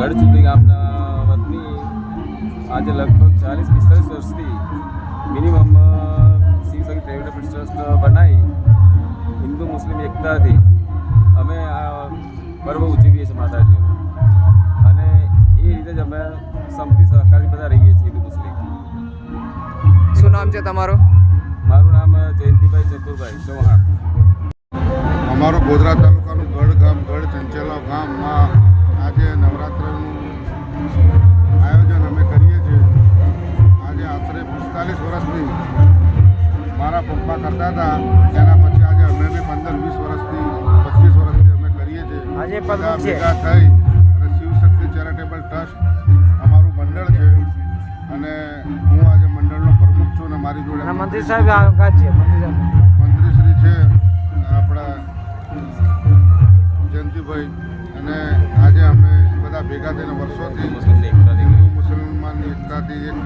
ગઢચુલી ગામના વતની આજે લગભગ ચાલીસ પિસ્તાલીસ વર્ષથી મિનિમમ શિવસંગી પ્રાઇવેટ ટ્રસ્ટ બનાવી હિન્દુ મુસ્લિમ એકતાથી અમે આ પર્વ ઉજવીએ છીએ માતાજી અને એ રીતે જ અમે સંપતિ સહકારી બધા રહીએ છીએ હિન્દુ મુસ્લિમ. શું નામ છે તમારું? મારું નામ જયંતિભાઈ ચતુરભાઈ ચૌહાણ. અમારો ગોધરા તાલુકાનું પિસ્તાલીસ વર્ષથી મારા પપ્પા કરતા હતા. એના પછી આજે અમે બી પંદર વીસ વર્ષથી પચીસ વર્ષથી અમે કરીએ છીએ. આજે બધા ભેગા થઈ અને શિવશક્તિ ચેરિટેબલ ટ્રસ્ટ અમારું મંડળ છે. અને હું આજે મંડળનો પ્રમુખ છું અને મારી જોડે મંત્રી સાહેબ છે. મંત્રી મંત્રીશ્રી છે આપણા જયંતિભાઈ. અને આજે અમે બધા ભેગા થઈને વર્ષોથી હિન્દુ મુસલમાનની એકતાથી એક